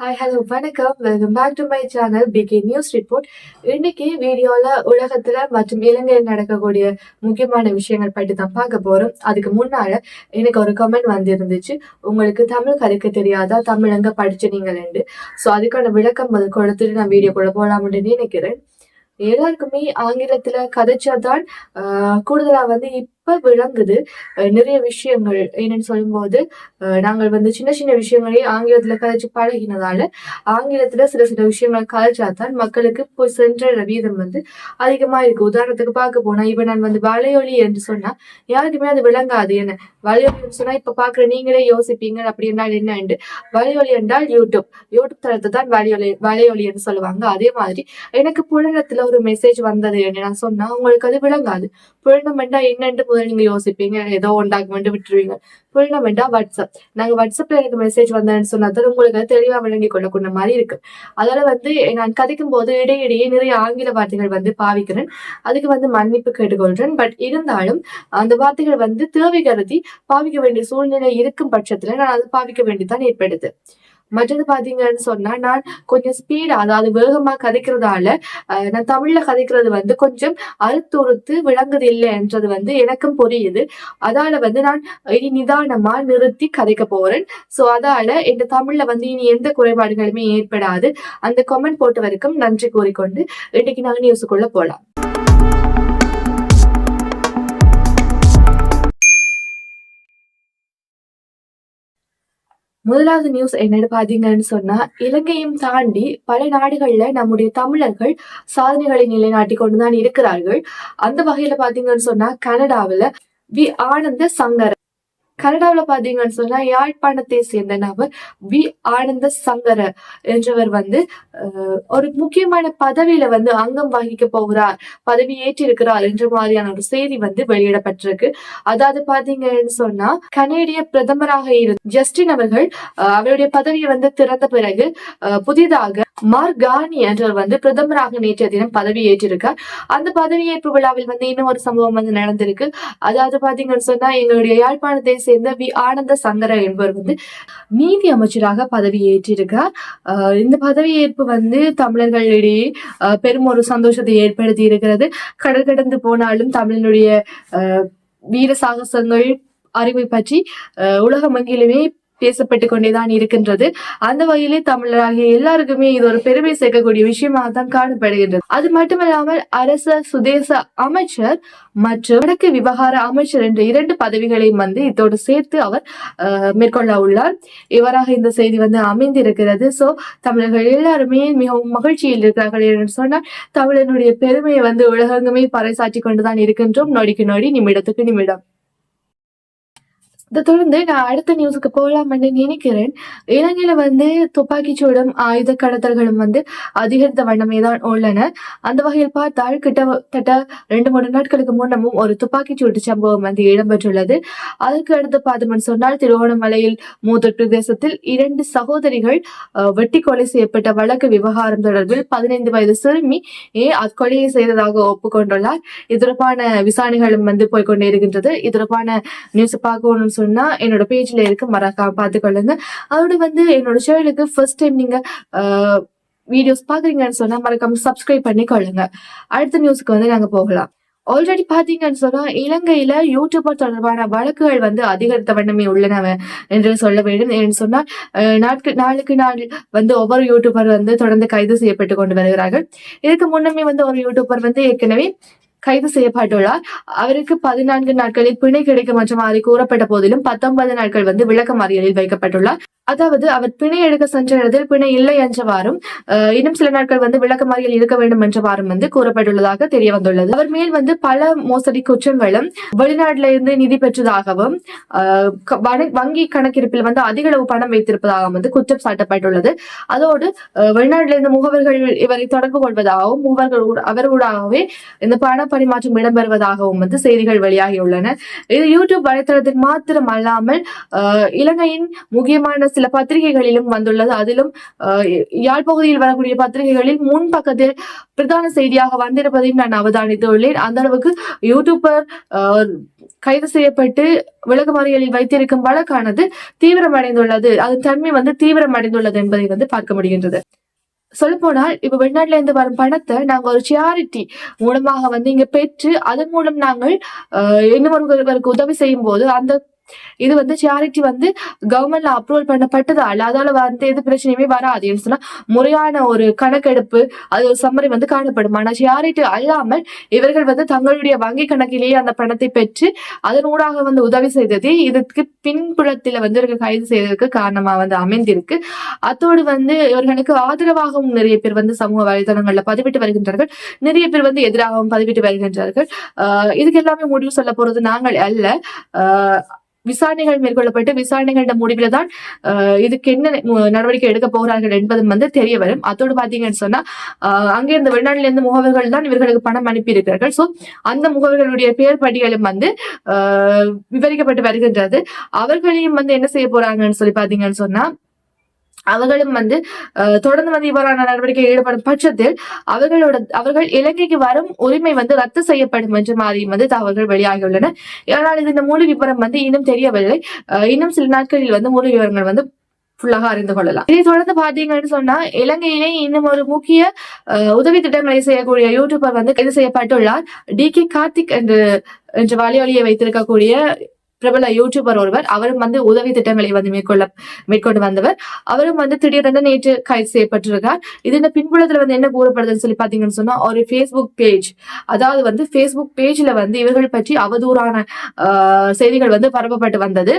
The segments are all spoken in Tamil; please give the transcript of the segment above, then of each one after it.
ஹாய் ஹலோ வணக்கம். Welcome back to my channel PK news report இன்னைக்கு வீடியோல உலகத்துல மற்றும் இலங்கையில் நடக்கக்கூடிய முக்கியமான விஷயங்கள் பற்றி தான் பார்க்க போறோம். அதுக்கு முன்னால எனக்கு ஒரு கமெண்ட் வந்திருந்துச்சு. உங்களுக்கு தமிழ் கதைக்க தெரியாதா? தமிழ் எங்க படிச்சீங்களேண்டு ஸோ அதுக்கான விளக்கம் முதல் கொடுத்துட்டு நான் வீடியோக்குள்ள போலாம்னு நினைக்கிறேன். எல்லாருக்குமே ஆங்கிலத்துல கதைச்சாதான் ஆஹ் கூடுதலா வந்து இப்ப விளங்குது. நிறைய விஷயங்கள் என்னன்னு சொல்லும்போது நாங்கள் வந்து சின்ன சின்ன விஷயங்களையும் ஆங்கிலத்துல கதைச்சு பழகினதால ஆங்கிலத்துல சில சில விஷயங்கள் கதைச்சாதான் மக்களுக்கு போய் சென்ற வீதம் வந்து அதிகமா இருக்கு. உதாரணத்துக்கு பார்க்க போனா இப்ப நான் வந்து வலையொலி என்று சொன்னா யாருக்குமே அது விளங்காது. என்ன? வலையொலி சொன்னா இப்ப பாக்குற நீங்களே யோசிப்பீங்க அப்படி என்றால் என்னண்டு வலையொலி என்றால் யூடியூப். யூடியூப் தளத்தை தான் வலையொலி வலையொலி என்று சொல்லுவாங்க. அதே மாதிரி எனக்கு புலனத்துல ஒரு மெசேஜ் வந்தது என்று நான் சொன்னா உங்களுக்கு அது விளங்காது. புலனம் என்றா என்னன்னு முதல்ல நீங்க யோசிப்பீங்க ஏதோ ஒன்றாக விட்டுருவீங்க புலனம் வாட்ஸ்அப் நாங்க வாட்ஸ்அப்ல எனக்கு மெசேஜ் வந்தேன்னு சொன்னா உங்களுக்கு அது தெளிவா விளங்கி கொள்ளக்கூடிய மாதிரி இருக்கு அதால வந்து நான் கதைக்கும் போது இடையிடையே நிறைய ஆங்கில வார்த்தைகள் வந்து பாவிக்கிறேன் அதுக்கு வந்து மன்னிப்பு கேட்டுக்கொள்றேன் பட் இருந்தாலும் அந்த வார்த்தைகள் வந்து தேவை கருதி பாவிக்க வேண்டிய சூழ்நிலை இருக்கும் பட்சத்துல நான் அது பாவிக்க வேண்டியதான் ஏற்படுது மற்றது பாத்தீங்கன்னு சொன்னா நான் கொஞ்சம் ஸ்பீடா அதாவது வேகமா கதைக்கிறதால நான் தமிழ்ல கதைக்கிறது வந்து கொஞ்சம் அறுத்துறுத்து விளங்குது இல்லைன்றது வந்து எனக்கும் புரியுது. அதால வந்து நான் இனி நிதானமா நிறுத்தி கதைக்க போறேன். சோ அதால இந்த தமிழ்ல வந்து இனி எந்த குறைபாடுகளுமே ஏற்படாது. அந்த கமெண்ட் போட்ட வரைக்கும் நன்றி கூறிக்கொண்டு இன்னைக்கு நாங்க நியூஸுக்குள்ள போலாம். முதலாவது நியூஸ் என்னன்னு பாத்தீங்கன்னு சொன்னா இலங்கையும் தாண்டி பல நாடுகள்ல நம்முடைய தமிழர்கள் சாதனைகளை நிலைநாட்டி கொண்டுதான் இருக்கிறார்கள். அந்த வகையில பாத்தீங்கன்னு சொன்னா கனடாவுல வி ஆனந்த சங்கர் கனடாவுல பாத்தீங்கன்னு சொன்னா யாழ்ப்பாணத்தை சேர்ந்த நபர் வி. ஆனந்த சங்கர என்றவர் வந்து ஒரு முக்கியமான பதவியில வந்து அங்கம் வகிக்க போகிறார் பதவி ஏற்றிருக்கிறார் என்ற மாதிரியான ஒரு செய்தி வந்து வெளியிடப்பட்டிருக்கு. அதாவது பாத்தீங்கன்னு சொன்னா கனேடிய பிரதமராக இருந்த ஜஸ்டின் அவர்கள் அவருடைய பதவியை வந்து திறந்த பிறகு புதிதாக மார்கானி என்றவர் வந்து பிரதமராக நேற்றைய தினம் பதவியேற்றிருக்கார் அந்த பதவியேற்பு விழாவில் வந்து இன்னும் ஒரு சம்பவம் வந்து நடந்திருக்கு. அதாவது பாத்தீங்கன்னு சொன்னா எங்களுடைய யாழ்ப்பாணத்தை சேர்ந்த வி ஆனந்த சங்கர என்பவர் வந்து நீதி அமைச்சராக பதவி ஏற்றிருக்கார். இந்த பதவியேற்பு வந்து தமிழர்களிடையே பெரும் ஒரு சந்தோஷத்தை ஏற்படுத்தி இருக்கிறது. கடல் கடந்து போனாலும் தமிழனுடைய அஹ், வீர சாகசங்கள் அறிவை பற்றி அஹ், உலகமெங்கிலுமே பேசப்பட்டு கொண்டேதான் இருக்கின்றது. அந்த வகையிலே தமிழராகிய எல்லாருக்குமே இது ஒரு பெருமை சேர்க்கக்கூடிய விஷயமாக தான் காணப்படுகின்றது. அது மட்டுமல்லாமல் அரச சுதேச அமைச்சர் மற்றும் வடக்கு விவகார அமைச்சர் என்ற இரண்டு பதவிகளையும் வந்து இதோடு சேர்த்து அவர் அஹ், மேற்கொள்ள உள்ளார். இவராக இந்த செய்தி வந்து அமைந்திருக்கிறது. சோ தமிழர்கள் எல்லாருமே மிகவும் மகிழ்ச்சியில் இருக்கிறார்கள் என்று சொன்னால் தமிழனுடைய பெருமையை வந்து உலகெங்குமே பறைசாற்றி கொண்டுதான் இருக்கின்றோம். நொடிக்கு நொடி நிமிடத்துக்கு நிமிடம். இதை தொடர்ந்து நான் அடுத்த நியூஸுக்கு போகலாம்னு நினைக்கிறேன். இலங்கையில வந்து துப்பாக்கிச்சூடும் ஆயுத கடத்தல்களும் வந்து அதிகரித்த வண்ணமே தான் உள்ளன. அந்த வகையில் பார்த்தால் கிட்டத்தட்ட ரெண்டு மூணு நாட்களுக்கு முன்னமும் ஒரு துப்பாக்கிச்சூடு சம்பவம் வந்து இடம்பெற்றுள்ளது. அதுக்கு அடுத்து பார்த்தோம்னு சொன்னால் திருவோணமலையில் மூதூர் பிரதேசத்தில் இரண்டு சகோதரிகள் வெட்டி கொலை செய்யப்பட்ட வழக்கு விவகாரம் தொடர்பில் பதினைந்து வயது சிறுமி ஏ அக்கொலையை செய்ததாக ஒப்புக்கொண்டுள்ளார். இது தொடர்பான விசாரணைகளும் வந்து போய்கொண்டே இருக்கின்றது. இது தொடர்பான நியூஸ் பார்க்கணும்னு சொன்னா என்னோட பேஜ்ல இருக்கு. மறக்காம பார்த்துக்கொள்ளுங்க. அதோட வந்து என்னோட சேனலுக்கு ஃபர்ஸ்ட் டைம் நீங்க வீடியோஸ் பாக்குறீங்கன்னு சொன்னா மறக்காம சப்ஸ்கிரைப் பண்ணி கொள்ளுங்க அடுத்த நியூஸ்க்கு வந்து நாங்க போகலாம். ஆல்ரெடி பாத்தீங்கன்னு சொன்னா இலங்கையில யூடியூபர் தொடர்பான வழக்குகள் வந்து அதிகரித்த வண்ணமே உள்ளன என்று சொல்ல வேண்டும். என்று சொன்னால் நாட்கு நாளுக்கு நாள் வந்து ஒவ்வொரு யூடியூபர் வந்து தொடர்ந்து கைது செய்யப்பட்டு கொண்டு வருகிறார்கள். இதுக்கு முன்னமே வந்து ஒரு யூடியூபர் வந்து ஏற்கனவே கைது செய்யப்பட்டுள்ளார். அவருக்கு பதினான்கு நாட்களில் பிணை கிடைக்கும் என்ற மாதிரி கூறப்பட்ட போதிலும் பத்தொன்பது நாட்கள் வந்து விளக்கமறியலில் வைக்கப்பட்டுள்ளார். அதாவது அவர் பிணை எடுக்க சென்ற இடத்தில் பிணை இல்லை என்றவாறும் இன்னும் சில நாட்கள் வந்து விளக்கமறியல் இருக்க வேண்டும் என்றவாறும் வந்து கூறப்பட்டுள்ளதாக தெரிய வந்துள்ளது. அவர் மேல் வந்து பல மோசடி குற்றங்களும் வெளிநாட்டில இருந்து நிதி பெற்றதாகவும் வங்கி கணக்கிருப்பில் வந்து அதிக அளவு பணம் வைத்திருப்பதாகவும் வந்து குற்றம் சாட்டப்பட்டுள்ளது. அதோடு அஹ், வெளிநாட்டில இருந்து முகவர்கள் இவரை தொடர்பு கொள்வதாகவும் முகவர்கள் அவர்களாகவே இந்த பண பரிமாற்றம் இடம்பெறுவதாகவும் வந்து செய்திகள் வெளியாகியுள்ளன. இது யூடியூப் வலைத்தளத்தில் மாத்திரம் அல்லாமல் இலங்கையின் முக்கியமான சில பத்திரிகைகளிலும் வந்துள்ளது. அதிலும் யாழ் பகுதியில் வரக்கூடிய பத்திரிகைகளில் முன் பக்கத்தில் பிரதான செய்தியாக வந்திருப்பதையும் நான் அவதானித்துள்ளேன். அந்த அளவுக்கு யூடியூபர் கைது செய்யப்பட்டு விளக்குமறியலில் வைத்திருக்கும் வழக்கானது தீவிரமடைந்துள்ளது. அதன் தன்மை வந்து தீவிரமடைந்துள்ளது என்பதை வந்து பார்க்க முடிகின்றது. சொல்லப்போனால் இப்ப வெளிநாட்டுல இருந்து வரும் பணத்தை நாங்க ஒரு சியாரிட்டி மூலமாக வந்து இங்க பெற்று அதன் மூலம் நாங்கள் இன்னும் ஒருவருக்கு உதவி செய்யும் போது அந்த இது வந்து சியாரிட்டி வந்து கவர்மெண்ட்ல அப்ரூவல் பண்ணப்பட்டதால அதால வந்து எது பிரச்சனையுமே வராது. சொன்னா முறையான ஒரு கணக்கெடுப்பு அது ஒரு சம்மரி வந்து காணப்படும். ஆனா சியாரிட்டி அல்லாமல் இவர்கள் வந்து தங்களுடைய வங்கி கணக்கிலேயே அந்த பணத்தை பெற்று அதன் ஊடாக வந்து உதவி செய்தது இதுக்கு பின்புலத்துல வந்து இவர்கள் கைது செய்ததற்கு காரணமா வந்து அமைந்திருக்கு. அத்தோடு வந்து இவர்களுக்கு ஆதரவாகவும் நிறைய பேர் வந்து சமூக வலைதளங்கள்ல பதிவிட்டு வருகின்றார்கள். நிறைய பேர் வந்து எதிராகவும் பதிவிட்டு வருகின்றார்கள். ஆஹ் இதுக்கு எல்லாமே முடிவு சொல்ல போறது நாங்கள் அல்ல. ஆஹ் விசாரணைகள் மேற்கொள்ளப்பட்டு விசாரணைகளோட முடிவில் தான் இதுக்கு என்ன நடவடிக்கை எடுக்க போகிறார்கள் என்பதும் வந்து தெரிய வரும். அதோடு பாத்தீங்கன்னு சொன்னா ஆஹ் அங்கே இந்த வெளிநாட்டில இருந்து முகவர்கள் தான் இவர்களுக்கு பணம் அனுப்பி இருக்கிறார்கள் சோ அந்த முகவர்களுடைய பெயர் பட்டியலும் வந்து ஆஹ் விவரிக்கப்பட்டு வருகின்றது. அவர்களையும் வந்து என்ன செய்ய போறாங்கன்னு சொல்லி பாத்தீங்கன்னு சொன்னா அவர்களும் வந்து அஹ், தொடர்ந்து வந்து இவ்வாறான நடவடிக்கை ஈடுபடும் பட்சத்தில் அவர்களோட அவர்கள் இலங்கைக்கு வரும் உரிமை வந்து ரத்து செய்யப்படும் என்று மாதிரியும் வந்து தகவல்கள் வெளியாகியுள்ளன. ஆனால் இது இந்த முழு விவரம் வந்து இன்னும் தெரியவில்லை. அஹ், இன்னும் சில நாட்களில் வந்து முழு விவரங்கள் வந்து ஃபுல்லாக அறிந்து கொள்ளலாம். இதை தொடர்ந்து பாத்தீங்கன்னு சொன்னா இலங்கையிலே இன்னும் ஒரு முக்கிய அஹ், உதவி திட்டங்களை செய்யக்கூடிய யூடியூபர் வந்து கைது செய்யப்பட்டுள்ளார். டி கே கார்த்திக் என்று என்ற வழியொலியை வைத்திருக்கக்கூடிய பிரபல யூடியூபர் ஒருவர் அவரும் வந்து உதவி திட்டங்களை வந்து மேற்கொள்ள மேற்கொண்டு வந்தவர். அவரும் வந்து திடீரென நேற்று கைது செய்யப்பட்டிருக்கார். இதுல பின்புலத்துல வந்து என்ன கூறப்படுதுன்னு சொல்லி பாத்தீங்கன்னு சொன்னா ஒரு ஃபேஸ்புக் பேஜ் அதாவது வந்து ஃபேஸ்புக் பேஜ்ல வந்து இவர்கள் பற்றி அவதூறான ஆஹ், செய்திகள் வந்து பரப்பப்பட்டு வந்தது.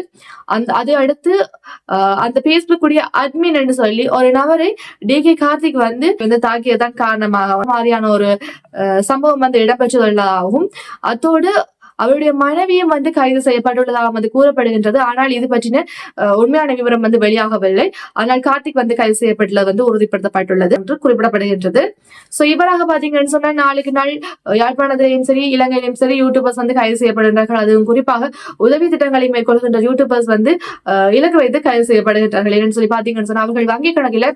அந்த அது அடுத்து அந்த பேஸ்புக் உடைய அட்மின் என்று சொல்லி ஒரு நபரை டி கே கார்த்திக் வந்து வந்து தாக்கியதான் காரணமாக மாதிரியான ஒரு சம்பவம் வந்து இடம்பெற்றுள்ளதாகவும் அத்தோடு அவருடைய மனைவியும் வந்து கைது செய்யப்பட்டுள்ளதாக வந்து கூறப்படுகின்றது. ஆனால் இது பற்றின உண்மையான விவரம் வந்து வெளியாகவில்லை. ஆனால் கார்த்திக் வந்து கைது செய்யப்பட்டுள்ளது வந்து உறுதிப்படுத்தப்பட்டுள்ளது என்று குறிப்பிடப்படுகின்றது. சோ இவராக பாத்தீங்கன்னு சொன்னா நாளுக்கு நாள் யாழ்ப்பாணத்திலையும் சரி இலங்கையிலும் சரி யூடியூபர்ஸ் வந்து கைது செய்யப்படுகின்றார்கள். அதுவும் குறிப்பாக உதவி திட்டங்களை மேற்கொள்கின்ற யூடியூபர்ஸ் வந்து இலக்கு வைத்து கைது செய்யப்படுகின்றார்கள். என்று சொல்லி பாத்தீங்கன்னு சொன்னா அவர்கள் வங்கி கணக்கில்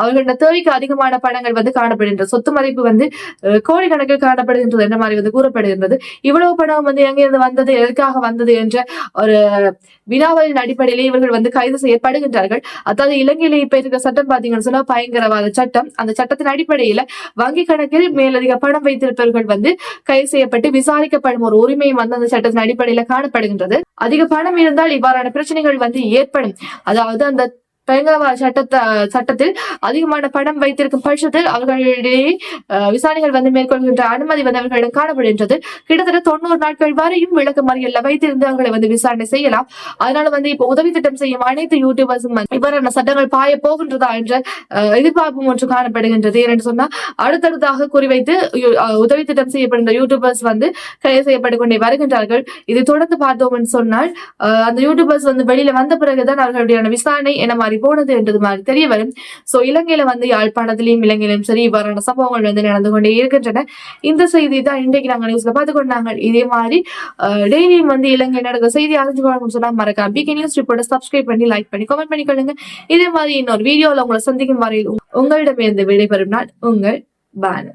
அவர்களின் தேவைக்கு அதிகமான பணங்கள் வந்து காணப்படுகின்ற சொத்து மதிப்பு வந்து அஹ், கோடிக்கணக்கில் காணப்படுகின்றது என்ற மாதிரி வந்து கூறப்படுகின்றது. இவ்வளவு பணம் வந்து எங்கிருந்து வந்தது எதற்காக வந்தது என்ற ஒரு வினாவலின் அடிப்படையிலே இவர்கள் வந்து கைது செய்யப்படுகின்றார்கள். அதாவது இலங்கையில இப்ப இருக்கிற சட்டம் பாத்தீங்கன்னு சொன்னா பயங்கரவாத சட்டம். அந்த சட்டத்தின் அடிப்படையில வங்கி கணக்கில் மேலதிக பணம் வைத்திருப்பவர்கள் வந்து கைது செய்யப்பட்டு விசாரிக்கப்படும் ஒரு உரிமையும் வந்து அந்த சட்டத்தின் அடிப்படையில காணப்படுகின்றது. அதிக பணம் இருந்தால் இவ்வாறான பிரச்சனைகள் வந்து ஏற்படும். அதாவது அந்த பயங்கரவாத சட்டத்தை சட்டத்தில் அதிகமான படம் வைத்திருக்கும் பட்சத்தில் அவர்களிடையே விசாரணைகள் வந்து மேற்கொள்கின்ற அனுமதி வந்து அவர்களிடம் காணப்படுகின்றது. கிட்டத்தட்ட தொண்ணூறு நாட்கள் வரையும் விளக்க மறியல்ல வைத்திருந்து அவர்களை வந்து விசாரணை செய்யலாம். அதனால வந்து இப்ப உதவி திட்டம் செய்யும் அனைத்து யூடியூபர்ஸும் இவரான இவ்வாறான சட்டங்கள் பாய போகின்றதா என்ற அஹ், எதிர்பார்ப்பும் ஒன்று காணப்படுகின்றது. ஏனென்று சொன்னா அடுத்தடுத்தாக குறிவைத்து யு- அஹ், உதவி திட்டம் செய்யப்படுகின்ற யூடியூபர்ஸ் வந்து கைது செய்யப்பட்டு கொண்டே வருகின்றார்கள். இதை தொடர்ந்து பார்த்தோம் சொன்னால் அந்த யூடியூபர்ஸ் வந்து வெளியில வந்த பிறகுதான் அவர்களுடைய விசாரணை என மாதிரி போனது என்றது மாதிரி தெரிய வரும். சோ இலங்கையில வந்து யாழ்ப்பாணத்திலையும் இலங்கையிலும் சரி இவ்வாறான சம்பவங்கள் வந்து நடந்து கொண்டே இருக்கின்றன. இந்த செய்தி தான் இன்றைக்கு நாங்க நியூஸ்ல பார்த்து கொண்டாங்க இதே மாதிரி டெய்லியும் வந்து இலங்கை நடக்கிற செய்தி அறிஞ்சு கொள்ளணும்னு சொன்னா மறக்காம பிகே நியூஸ் ரிப்போர்ட்டை சப்ஸ்கிரைப் பண்ணி லைக் பண்ணி கமெண்ட் பண்ணிக்கொள்ளுங்க இதே மாதிரி இன்னொரு வீடியோல உங்களை சந்திக்கும் வரையில் உங்களிடமிருந்து விடைபெறும் நாள் உங்கள் பானு.